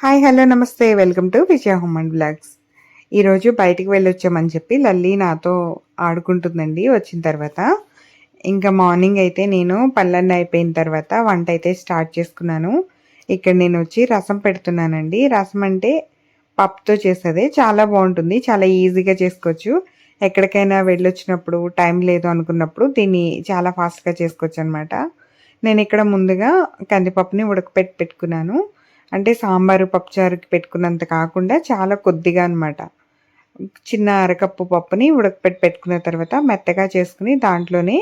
Hi hello నమస్తే. Welcome to Vijaya home and blogs. ఈరోజు బయటికి వెళ్ళొచ్చామని చెప్పి లల్లి నాతో ఆడుకుంటుందండి వచ్చిన తర్వాత. ఇంకా మార్నింగ్ అయితే నేను పళ్ళన్నీ అయిపోయిన తర్వాత వంట అయితే స్టార్ట్ చేసుకున్నాను. ఇక్కడ నేను వచ్చి రసం పెడుతున్నానండి. రసం అంటే పప్పుతో చేసేదే చాలా బాగుంటుంది. చాలా ఈజీగా చేసుకోవచ్చు. ఎక్కడికైనా వెళ్ళొచ్చినప్పుడు టైం లేదు అనుకున్నప్పుడు దీన్ని చాలా ఫాస్ట్గా చేసుకోవచ్చు అనమాట నేను ఇక్కడ ముందుగా కందిపప్పుని ఉడకపెట్టి పెట్టుకున్నాను. అంటే సాంబారు పప్పుచారుకి పెట్టుకున్నంత కాకుండా చాలా కొద్దిగా అనమాట చిన్న అరకప్పు పప్పుని ఉడకపెట్టి పెట్టుకున్న తర్వాత మెత్తగా చేసుకుని దాంట్లోనే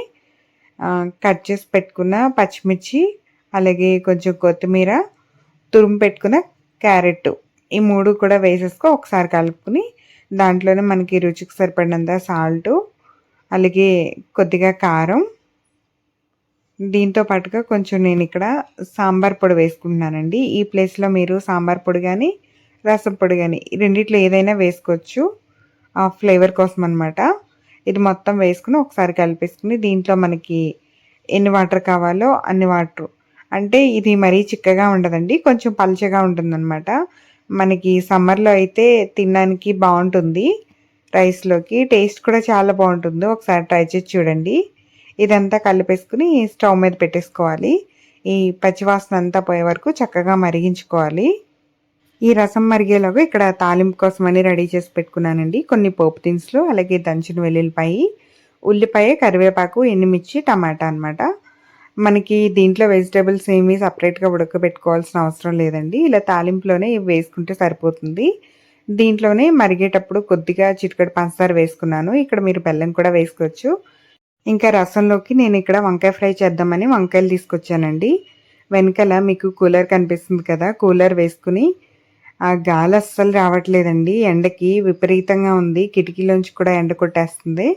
కట్ చేసి పెట్టుకున్న పచ్చిమిర్చి అలాగే కొంచెం కొత్తిమీర తురుము పెట్టుకున్న క్యారెట్ ఈ మూడు కూడా వేసేసుకో ఒకసారి కలుపుకుని దాంట్లోనే మనకి రుచికి సరిపడినంత సాల్టు అలాగే కొద్దిగా కారం దీంతో పాటుగా కొంచెం నేను ఇక్కడ సాంబార్ పొడి వేసుకుంటున్నానండి. ఈ ప్లేస్లో మీరు సాంబార్ పొడి కానీ రసం పొడి కానీ రెండిట్లో ఏదైనా వేసుకోవచ్చు. ఆ ఫ్లేవర్ కోసం అనమాట ఇది మొత్తం వేసుకుని ఒకసారి కలిపేసుకుని దీంట్లో మనకి ఎన్ని వాటర్ కావాలో అన్ని వాటర్. అంటే ఇది మరీ చిక్కగా ఉండదండి కొంచెం పలచగా ఉంటుందన్నమాట. మనకి సమ్మర్లో అయితే తినడానికి బాగుంటుంది. రైస్లోకి టేస్ట్ కూడా చాలా బాగుంటుంది. ఒకసారి ట్రై చేసి చూడండి. ఇదంతా కలిపేసుకుని స్టవ్ మీద పెట్టేసుకోవాలి. ఈ పచ్చివాసన అంతా పోయే వరకు చక్కగా మరిగించుకోవాలి. ఈ రసం మరిగేలాగా ఇక్కడ తాలింపు కోసమని రెడీ చేసి పెట్టుకున్నానండి. కొన్ని పోపు దినుసులు అలాగే దంచిన వెల్లుల్లిపాయ ఉల్లిపాయ కరివేపాకు ఎండుమిర్చి టమాటా అనమాట మనకి దీంట్లో వెజిటేబుల్స్ ఏమీ సపరేట్గా ఉడకబెట్టుకోవాల్సిన అవసరం లేదండి. ఇలా తాలింపులోనే వేసుకుంటే సరిపోతుంది. దీంట్లోనే మరిగేటప్పుడు కొద్దిగా చిటికడి పంచదార వేసుకున్నాను. ఇక్కడ మీరు బెల్లం కూడా వేసుకోవచ్చు. ఇంకా రసంలోకి నేను ఇక్కడ వంకాయ ఫ్రై చేద్దామని వంకాయలు తీసుకొచ్చానండి. వెనకాల మీకు కూలర్ కనిపిస్తుంది కదా కూలర్ వేసుకుని ఆ గాలి అస్సలు రావట్లేదండి. ఎండకి విపరీతంగా ఉంది. కిటికీలోంచి కూడా ఎండ కొట్టేస్తుంది.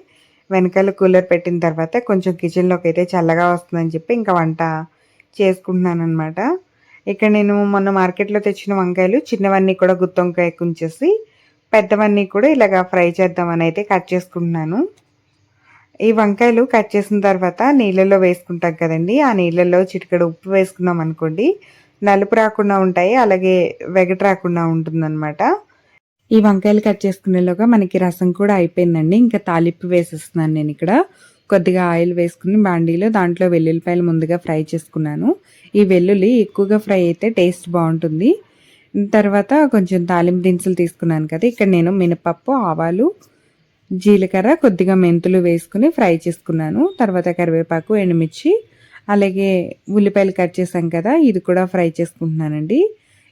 వెనకాల కూలర్ పెట్టిన తర్వాత కొంచెం కిచెన్లోకి అయితే చల్లగా వస్తుందని చెప్పి ఇంకా వంట చేసుకుంటున్నాను అనమాట ఇక్కడ నేను మొన్న మార్కెట్లో తెచ్చిన వంకాయలు చిన్నవన్నీ కూడా గుత్తొంకాయ కుంచేసి పెద్దవన్నీ కూడా ఇలాగ ఫ్రై చేద్దామని అయితే కట్ చేసుకుంటున్నాను. ఈ వంకాయలు కట్ చేసిన తర్వాత నీళ్ళలో వేసుకుంటాం కదండి. ఆ నీళ్ళల్లో చిటికడ ఉప్పు వేసుకున్నాం అనుకోండి. నలుపు రాకుండా ఉంటాయి అలాగే వెగట రాకుండా ఉంటుందన్నమాట. ఈ వంకాయలు కట్ చేసుకునేలోగా మనకి రసం కూడా అయిపోయిందండి. ఇంకా తాలింపు వేసేస్తున్నాను నేను ఇక్కడ. కొద్దిగా ఆయిల్ వేసుకుని బాండీలో దాంట్లో వెల్లుల్లిపాయలు ముందుగా ఫ్రై చేసుకున్నాను. ఈ వెల్లుల్లి ఎక్కువగా ఫ్రై అయితే టేస్ట్ బాగుంటుంది. తర్వాత కొంచెం తాలింపు దినుసులు తీసుకున్నాను కదా ఇక్కడ నేను మినపప్పు ఆవాలు జీలకర్ర కొద్దిగా మెంతులు వేసుకుని ఫ్రై చేసుకున్నాను. తర్వాత కరివేపాకు ఎండుమిర్చి అలాగే ఉల్లిపాయలు కట్ చేసాం కదా ఇది కూడా ఫ్రై చేసుకుంటున్నానండి.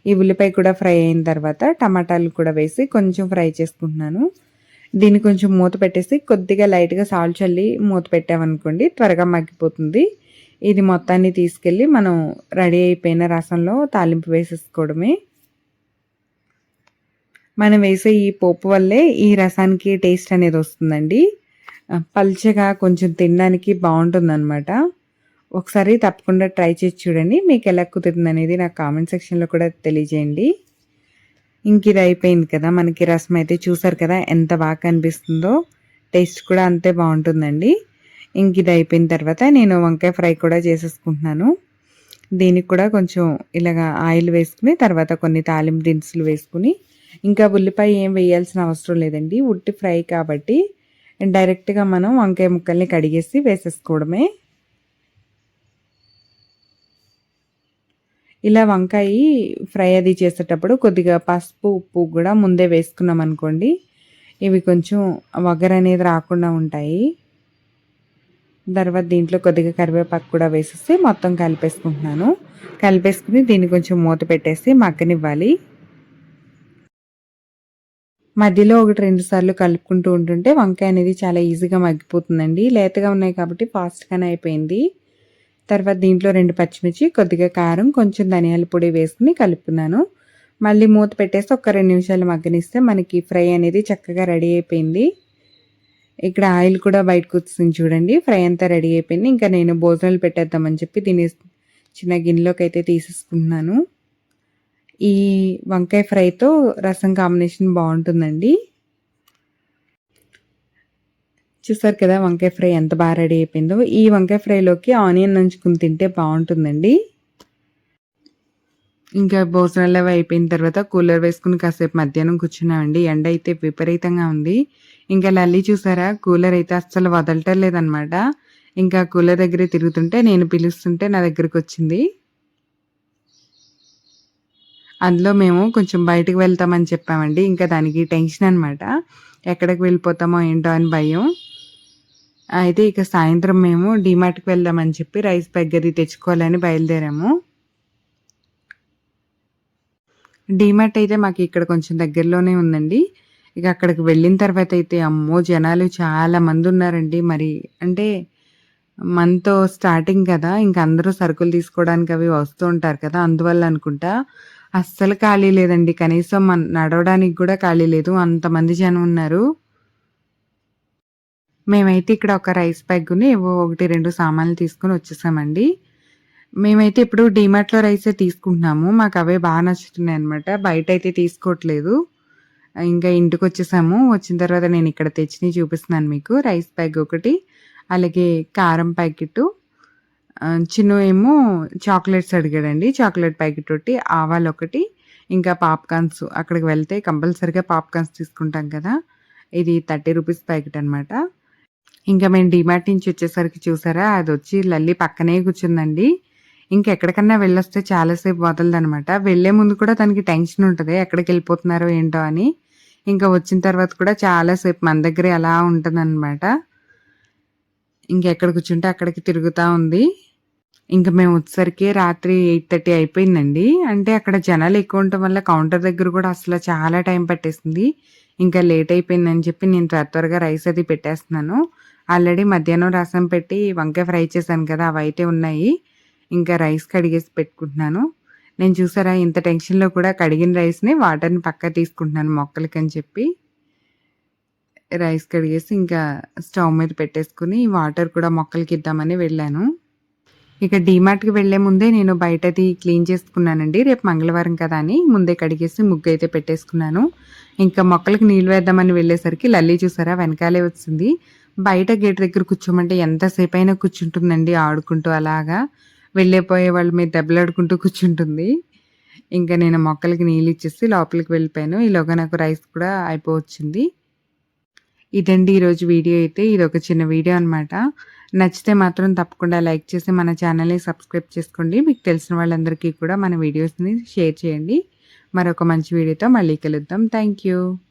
ఈ ఉల్లిపాయ కూడా ఫ్రై అయిన తర్వాత టమాటాలు కూడా వేసి కొంచెం ఫ్రై చేసుకుంటున్నాను. దీన్ని కొంచెం మూత పెట్టేసి కొద్దిగా లైట్గా సాల్ట్ చల్లి మూత పెట్టామనుకోండి త్వరగా మగ్గిపోతుంది. ఇది మొత్తాన్ని తీసుకెళ్ళి మనం రెడీ అయిపోయిన రసంలో తాలింపు వేసేసుకోవడమే. మనం వేసే ఈ పోపు వల్లే ఈ రసానికి టేస్ట్ అనేది వస్తుందండి. పల్చగా కొంచెం తినడానికి బాగుంటుంది అనమాట ఒకసారి తప్పకుండా ట్రై చేసి చూడండి. మీకు ఎలా కుదురుతుంది అనేది నాకు కామెంట్ సెక్షన్లో కూడా తెలియజేయండి. ఇంక ఇది అయిపోయింది కదా. మనకి రసం అయితే చూసారు కదా ఎంత బాగా కనిపిస్తుందో. టేస్ట్ కూడా అంతే బాగుంటుందండి. ఇంక ఇది అయిపోయిన తర్వాత నేను వంకాయ ఫ్రై కూడా చేసేసుకుంటున్నాను. దీనికి కూడా కొంచెం ఇలాగా ఆయిల్ వేసుకుని తర్వాత కొన్ని తాలింపు దినుసులు వేసుకుని ఇంకా ఉల్లిపాయ ఏం వేయాల్సిన అవసరం లేదండి. ఉట్టి ఫ్రై కాబట్టి డైరెక్ట్గా మనం వంకాయ ముక్కల్ని కడిగేసి వేసేసుకోవడమే. ఇలా వంకాయ ఫ్రై అది చేసేటప్పుడు కొద్దిగా పసుపు ఉప్పు కూడా ముందే వేసుకున్నాం అనుకోండి ఇవి కొంచెం వగర అనేది రాకుండా ఉంటాయి. తర్వాత దీంట్లో కొద్దిగా కరివేపాకు కూడా వేసేసి మొత్తం కలిపేసుకుంటున్నాను. కలిపేసుకుని దీన్ని కొంచెం మూత పెట్టేసి మగ్గనివ్వాలి. మధ్యలో ఒకటి రెండు సార్లు కలుపుకుంటూ ఉంటుంటే వంకాయ అనేది చాలా ఈజీగా మగ్గిపోతుందండి. లేతగా ఉన్నాయి కాబట్టి ఫాస్ట్గానే అయిపోయింది. తర్వాత దీంట్లో రెండు పచ్చిమిర్చి కొద్దిగా కారం కొంచెం ధనియాల పొడి వేసుకుని కలుపుకున్నాను మళ్ళీ మూత పెట్టేసి ఒక రెండు నిమిషాలు మగ్గనిస్తే మనకి ఫ్రై అనేది చక్కగా రెడీ అయిపోయింది. ఇక్కడ ఆయిల్ కూడా బయటకు వచ్చింది చూడండి. ఫ్రై అంతా రెడీ అయిపోయింది. ఇంకా నేను భోజనాలు పెట్టేద్దామని చెప్పి దీన్ని చిన్న గిన్నెలోకి అయితే తీసేసుకుంటున్నాను. ఈ వంకాయ ఫ్రైతో రసం కాంబినేషన్ బాగుంటుందండి. చూసారు కదా వంకాయ ఫ్రై ఎంత బాగా రెడీ అయిపోయిందో. ఈ వంకాయ ఫ్రైలోకి ఆనియన్ నంచుకుని తింటే బాగుంటుందండి. ఇంకా భోజనాలు అవి అయిపోయిన తర్వాత కూలర్ వేసుకుని కాసేపు మధ్యాహ్నం కూర్చున్నామండి. ఎండ అయితే విపరీతంగా ఉంది. ఇంకా లల్లి చూసారా? కూలర్ అయితే అస్సలు వదలటం లేదనమాట ఇంకా కూలర్ దగ్గర తిరుగుతుంటే నేను పిలుస్తుంటే నా దగ్గరకు వచ్చింది. అందులో మేము కొంచెం బయటకు వెళ్తామని చెప్పామండి. ఇంకా దానికి టెన్షన్ అనమాట ఎక్కడికి వెళ్ళిపోతామో ఏంటో అని భయం. అయితే ఇక సాయంత్రం మేము డిమార్ట్కి వెళ్దామని చెప్పి రైస్ బ్యాగ్ అది తెచ్చుకోవాలని బయలుదేరాము. డీమార్ట్ అయితే మాకు ఇక్కడ కొంచెం దగ్గరలోనే ఉందండి. ఇక అక్కడికి వెళ్ళిన తర్వాత అయితే అమ్మో జనాలు చాలా మంది ఉన్నారండి. మరి అంటే మంత్ స్టార్టింగ్ కదా. ఇంక అందరూ సరుకులు తీసుకోవడానికి అవి వస్తూ ఉంటారు కదా. అందువల్ల అనుకుంటా అస్సలు ఖాళీ లేదండి. కనీసం మన నడవడానికి కూడా ఖాళీ లేదు. అంతమంది జనం ఉన్నారు. మేమైతే ఇక్కడ ఒక రైస్ బ్యాగ్ని ఏవో ఒకటి రెండు సామాన్లు తీసుకొని వచ్చేసామండి. మేమైతే ఇప్పుడు డీమార్ట్లో రైసే తీసుకుంటున్నాము. మాకు అవే బాగా నచ్చుతున్నాయి అనమాట బయట అయితే తీసుకోవట్లేదు. ఇంకా ఇంటికి వచ్చేసాము. వచ్చిన తర్వాత నేను ఇక్కడ తెచ్చినవి చూపిస్తున్నాను మీకు. రైస్ బ్యాగ్ ఒకటి అలాగే కారం ప్యాకెట్ చిన్న ఏమో చాక్లెట్స్ అడిగాడండి. చాక్లెట్ ప్యాకెట్ ఒకటి ఆవాలు ఒకటి ఇంకా పాప్కార్న్స్ అక్కడికి వెళ్తే కంపల్సరిగా పాప్కార్న్స్ తీసుకుంటాం కదా. ఇది థర్టీ రూపీస్ ప్యాకెట్ అనమాట ఇంకా మేము డిమార్ట్ నుంచి వచ్చేసరికి చూసారా అది వచ్చి లల్లి పక్కనే కూర్చుందండి. ఇంకెక్కడికన్నా వెళ్ళొస్తే చాలాసేపు వదలదనమాట వెళ్ళే ముందు కూడా తనకి టెన్షన్ ఉంటుంది ఎక్కడికి వెళ్ళిపోతున్నారో ఏంటో అని. ఇంకా వచ్చిన తర్వాత కూడా చాలాసేపు మన దగ్గరే అలా ఉంటుందన్నమాట. ఇంకెక్కడ కూర్చుంటే అక్కడికి తిరుగుతూ ఉంది. ఇంకా మేము వచ్చేసరికి రాత్రి ఎయిట్ థర్టీ అయిపోయిందండి. అంటే అక్కడ జనాలు ఎక్కువ ఉండటం వల్ల కౌంటర్ దగ్గర కూడా అసలు చాలా టైం పట్టేసింది. ఇంకా లేట్ అయిపోయిందని చెప్పి నేను త్వర త్వరగా రైస్ అది పెట్టేస్తున్నాను. ఆల్రెడీ మధ్యాహ్నం రసం పెట్టి వంకాయ ఫ్రై చేశాను కదా అవి అయితే ఉన్నాయి. ఇంకా రైస్ కడిగేసి పెట్టుకుంటున్నాను. నేను చూసారా ఇంత టెన్షన్లో కూడా కడిగిన రైస్ని వాటర్ని పక్క తీసుకుంటున్నాను మొక్కలకి అని చెప్పి. రైస్ కడిగేసి ఇంకా స్టవ్ మీద పెట్టేసుకుని వాటర్ కూడా మొక్కలకి ఇద్దామని వెళ్ళాను. ఇక డీమార్ట్కి వెళ్ళే ముందే నేను బయటది క్లీన్ చేసుకున్నానండి. రేపు మంగళవారం కదా అని ముందే కడిగేసి ముగ్గు అయితే పెట్టేసుకున్నాను. ఇంకా మొక్కలకు నీళ్ళు వేద్దామని వెళ్ళేసరికి లల్లి చూసారా? వెనకాలే వచ్చింది. బయట గేట్ దగ్గర కూర్చోమంటే ఎంతసేపు అయినా కూర్చుంటుందండి ఆడుకుంటూ అలాగా. వెళ్ళిపోయే వాళ్ళ మీద దెబ్బలాడుకుంటూ కూర్చుంటుంది. ఇంకా నేను మొక్కలకి నీళ్ళు ఇచ్చేసి లోపలికి వెళ్ళిపోయాను. ఈలోగా నాకు రైస్ కూడా అయిపోవచ్చింది. ఇదండి ఈరోజు వీడియో అయితే. ఇది ఒక చిన్న వీడియో అనమాట నచ్చితే మాత్రం తప్పకుండా లైక్ చేసి మన ఛానల్ని సబ్స్క్రైబ్ చేసుకోండి. మీకు తెలిసిన వాళ్ళందరికీ కూడా మన వీడియోస్ని షేర్ చేయండి. మరొక మంచి వీడియోతో మళ్ళీ కలుద్దాం. థ్యాంక్